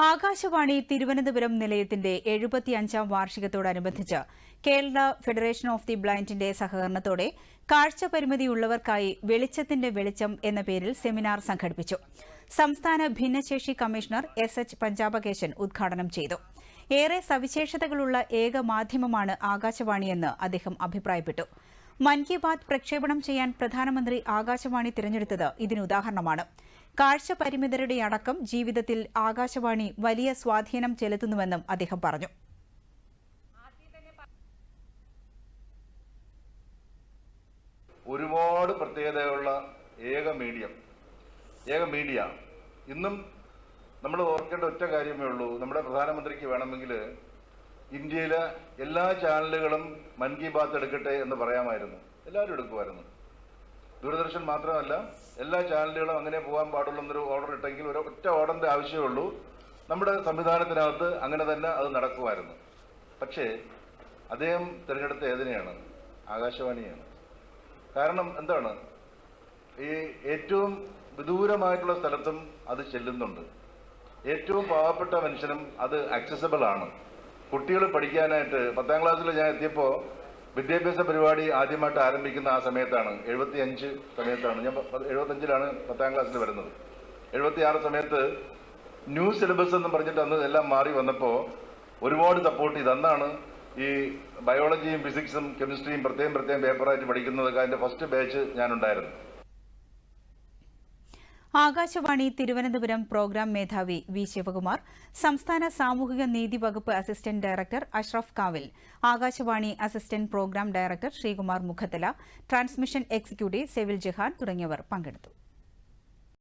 ആകാശവാണി തിരുവനന്തപുരം നിലയത്തിന്റെ എഴുപത്തിയഞ്ചാം വാർഷികത്തോടനുബന്ധിച്ച് കേരള ഫെഡറേഷൻ ഓഫ് ദി ബ്ലൈൻഡിന്റെ സഹകരണത്തോടെ കാഴ്ച പരിമിതിയുള്ളവർക്കായി വെളിച്ചത്തിന്റെ വെളിച്ചം എന്ന പേരിൽ സെമിനാർ സംഘടിപ്പിച്ചു. സംസ്ഥാന ഭിന്നശേഷി കമ്മീഷണർ എസ് എച്ച് പഞ്ചാബകേശൻ ഉദ്ഘാടനം ചെയ്തു. ഏറെ സവിശേഷതകളുള്ള ഏക മാധ്യമമാണ് ആകാശവാണിയെന്ന് അദ്ദേഹം അഭിപ്രായപ്പെട്ടു. മൻ കി ബാത് പ്രക്ഷേപണം ചെയ്യാൻ പ്രധാനമന്ത്രി ആകാശവാണി തിരഞ്ഞെടുത്തത് ഇതിനുദാഹരണമാണ് കാഴ്ച പരിമിതരുടെ അടക്കം ജീവിതത്തിൽ ആകാശവാണി വലിയ സ്വാധീനം ചെലുത്തുന്നുവെന്നും അദ്ദേഹം പറഞ്ഞു. ഒരുപാട് പ്രത്യേകതയുള്ള ഏക മീഡിയം ഏക മീഡിയ. ഇന്നും നമ്മൾ ഓർക്കേണ്ട ഒറ്റ കാര്യമേ ഉള്ളൂ. നമ്മുടെ പ്രധാനമന്ത്രിക്ക് വേണമെങ്കിൽ ഇന്ത്യയിലെ എല്ലാ ചാനലുകളും മൻ കി ബാത്ത് എടുക്കട്ടെ എന്ന് പറയാമായിരുന്നു. എല്ലാവരും എടുക്കുമായിരുന്നു. ദൂരദർശൻ മാത്രമല്ല എല്ലാ ചാനലുകളും അങ്ങനെ പോകാൻ പാടുള്ളൂ എന്നൊരു ഓർഡർ ഇട്ടെങ്കിൽ ഒരു ഒറ്റ ഓർഡറിന്റെ ആവശ്യമേ ഉള്ളൂ. നമ്മുടെ സംവിധാനത്തിനകത്ത് അങ്ങനെ തന്നെ അത് നടക്കുമായിരുന്നു. പക്ഷേ അദ്ദേഹം തിരഞ്ഞെടുത്ത ഏതിനെയാണ്? ആകാശവാണിയാണ് കാരണം എന്താണ്? ഈ ഏറ്റവും വിദൂരമായിട്ടുള്ള സ്ഥലത്തും അത് ചെല്ലുന്നുണ്ട്. ഏറ്റവും പാവപ്പെട്ട മനുഷ്യനും അത് ആക്സസബിൾ ആണ്. കുട്ടികൾ പഠിക്കാനായിട്ട് പത്താം ക്ലാസ്സിൽ ഞാൻ എത്തിയപ്പോൾ വിദ്യാഭ്യാസ പരിപാടി ആദ്യമായിട്ട് ആരംഭിക്കുന്ന ആ സമയത്താണ്. എഴുപത്തി അഞ്ച് സമയത്താണ്. ഞാൻ എഴുപത്തഞ്ചിലാണ് പത്താം ക്ലാസ്സിൽ വരുന്നത്. എഴുപത്തി ആറ് സമയത്ത് ന്യൂ സിലബസ് എന്ന് പറഞ്ഞിട്ട് അന്ന് എല്ലാം മാറി വന്നപ്പോൾ ഒരുപാട് സപ്പോർട്ട് ചെയ്ത്. അന്നാണ് ഈ ബയോളജിയും ഫിസിക്സും കെമിസ്ട്രിയും പ്രത്യേകം പ്രത്യേകം പേപ്പറായിട്ട് പഠിക്കുന്നതൊക്കെ അതിന്റെ ഫസ്റ്റ് ബാച്ച് ഞാനുണ്ടായിരുന്നു. ആകാശവാണി തിരുവനന്തപുരം പ്രോഗ്രാം മേധാവി വി ശിവകുമാർ സംസ്ഥാന സാമൂഹിക നീതി വകുപ്പ് assistant director Ashraf Kavil Akashvani assistant programme director Sreekumar Mukhathala transmission executive Sevil Jahan തുടങ്ങിയവർ പങ്കെടുത്തു.